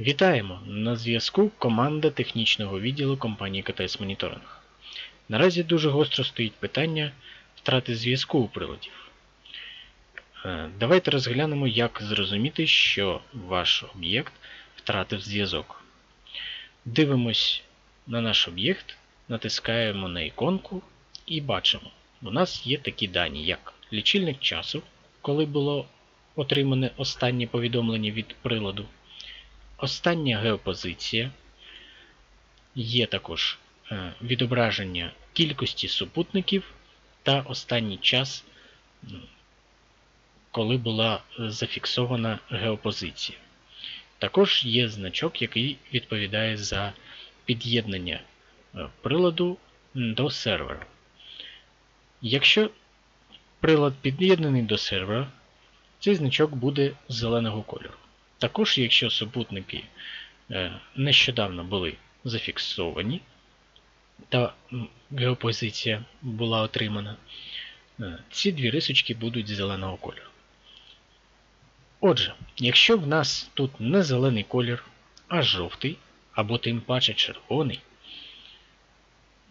Вітаємо! На зв'язку команда технічного відділу компанії КТС Моніторинг. Наразі дуже гостро стоїть питання втрати зв'язку у приладів. Е, Давайте розглянемо, як зрозуміти, що ваш об'єкт втратив зв'язок. Дивимось на наш об'єкт, натискаємо на іконку і бачимо, у нас є такі дані, як лічильник часу, коли було отримане останнє повідомлення від приладу. Остання геопозиція. Є також е, відображення кількості супутників та останній час, коли була е, зафіксована геопозиція. Також є значок, який відповідає за під'єднання е, приладу до сервера. Якщо прилад під'єднаний до сервера, цей значок буде зеленого кольору. Також, якщо супутники е, нещодавно були зафіксовані та геопозиція була отримана, е, ці дві рисочки будуть зеленого кольору. Отже, якщо в нас тут не зелений колір, а жовтий, або тим паче червоний,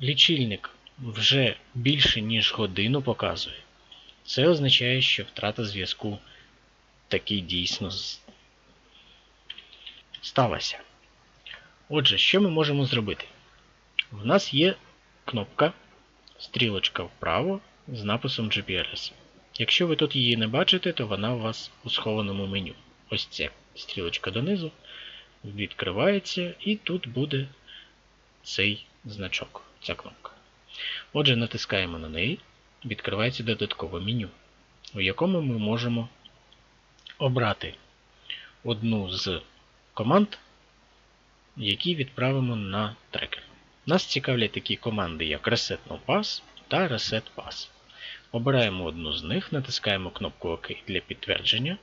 лічильник вже більше ніж годину показує. Це означає, що втрата зв'язку таки дійсно сталася. Отже, що ми можемо зробити? В нас є кнопка стрілочка вправо з написом GPRS. Якщо ви тут її не бачите, то вона у вас у схованому меню. Ось ця стрілочка донизу відкривається, і тут буде цей значок, ця кнопка. Отже, натискаємо на неї, відкривається додаткове меню, у якому ми можемо обрати одну з команд, які відправимо на трекер. Нас цікавлять такі команди, як Reset No Pass та Reset Pass. Обираємо одну з них, натискаємо кнопку ОК для підтвердження,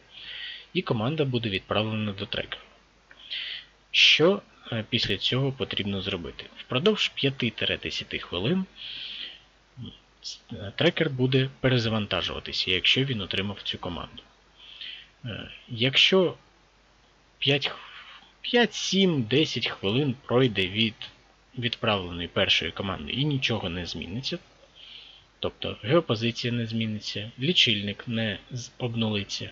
і команда буде відправлена до трекера. Що е, після цього потрібно зробити? Впродовж 5-10 хвилин е, трекер буде перезавантажуватися, якщо він отримав цю команду. Е, Якщо 5, 5, 7, 10 хвилин пройде від відправленої першої команди і нічого не зміниться, тобто геопозиція не зміниться, лічильник не обнулиться,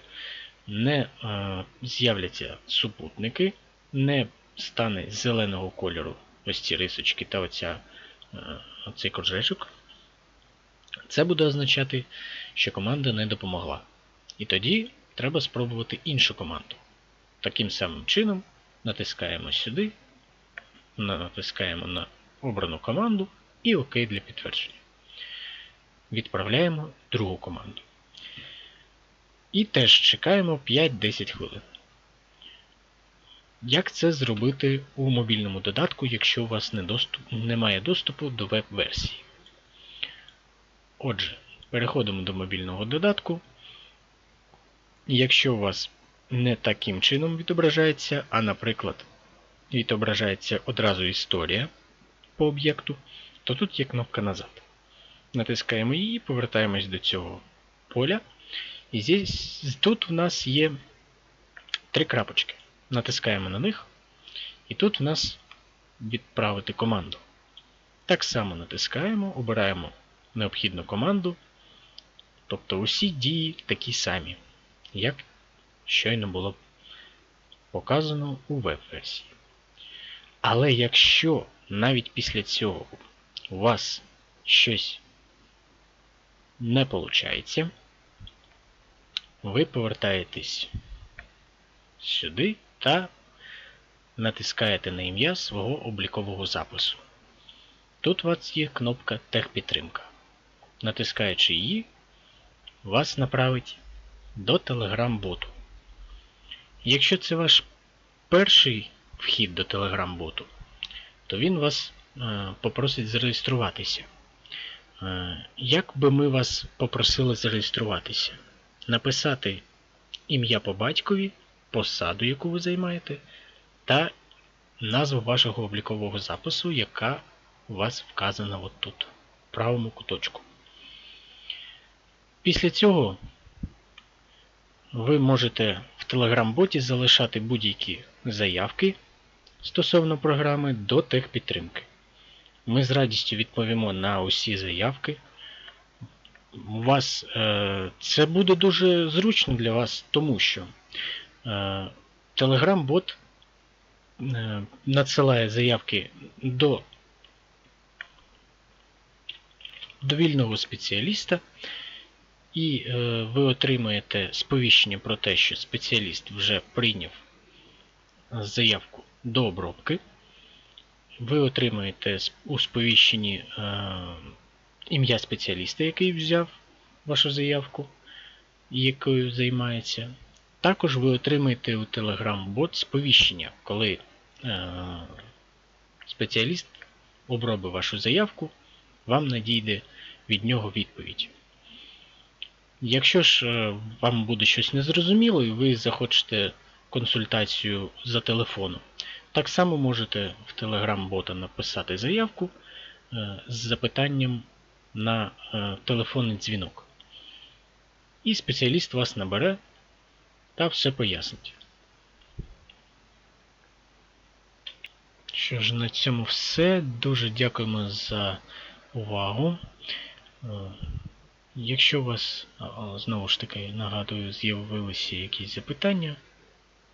не е, з'являться супутники, не стане зеленого кольору ось ці рисочки та оця, е, оцей кружечок, це буде означати, що команда не допомогла. І тоді треба спробувати іншу команду. Таким самим чином натискаємо сюди, натискаємо на обрану команду і ОК для підтвердження. Відправляємо другу команду. І теж чекаємо 5-10 хвилин. Як це зробити у мобільному додатку, якщо у вас не доступ, немає доступу до веб-версії? Отже, переходимо до мобільного додатку. Якщо у вас не таким чином відображається, а, наприклад, відображається одразу історія по об'єкту, то тут є кнопка назад. Натискаємо її, повертаємось до цього поля. І здесь, тут в нас є три крапочки. Натискаємо на них, і тут в нас відправити команду. Так само натискаємо, обираємо необхідну команду. Тобто усі дії такі самі, як щойно було показано у веб-версії. Але якщо навіть після цього у вас щось не виходить, ви повертаєтесь сюди та натискаєте на ім'я свого облікового запису. Тут у вас є кнопка Техпідтримка. Натискаючи її, вас направить до Telegram-боту. Якщо це ваш перший вхід до Telegram-боту, то він вас е, попросить зареєструватися. Е, як би ми вас попросили зареєструватися? Написати ім'я по батькові, посаду, яку ви займаєте, та назву вашого облікового запису, яка у вас вказана от тут, в правому куточку. Після цього ви можете в Telegram-боті залишати будь-які заявки стосовно програми до техпідтримки. Ми з радістю відповімо на усі заявки. У вас е, це буде дуже зручно для вас, тому що е, Telegram-бот е, надсилає заявки до довільного спеціаліста, і е, ви отримаєте сповіщення про те, що спеціаліст вже прийняв заявку до обробки. Ви отримаєте у сповіщенні е, ім'я спеціаліста, який взяв вашу заявку, якою займається. Також ви отримаєте у Telegram-бот сповіщення, коли е, спеціаліст обробить вашу заявку, вам надійде від нього відповідь. Якщо ж е, вам буде щось незрозуміло і ви захочете консультацію за телефоном, так само можете в Telegram-бота написати заявку е, з запитанням на е, телефонний дзвінок. І спеціаліст вас набере та все пояснить. Що ж, на цьому все. Дуже дякуємо за увагу. Якщо у вас, знову ж таки, нагадую, з'явилися якісь запитання,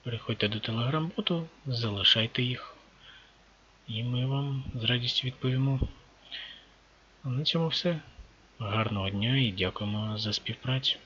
переходьте до телеграм-боту, залишайте їх, і ми вам з радістю відповімо. А на цьому все. Гарного дня і дякуємо за співпрацю.